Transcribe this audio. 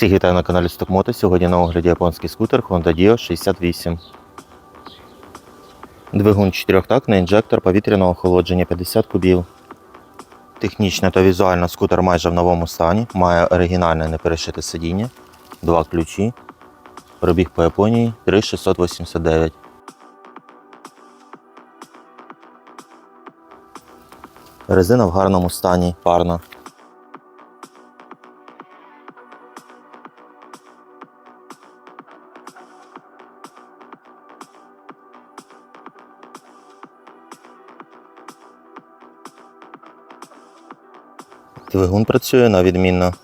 Всіх вітаю на каналі Стокмото. Сьогодні на огляді японський скутер Honda Dio 68. Двигун 4-тактний інжектор повітряного охолодження 50 кубів. Технічно та візуально скутер майже в новому стані. Має оригінальне неперешите сидіння, два ключі. Пробіг по Японії 3689. Резина в гарному стані, парна. Двигун працює на відмінно.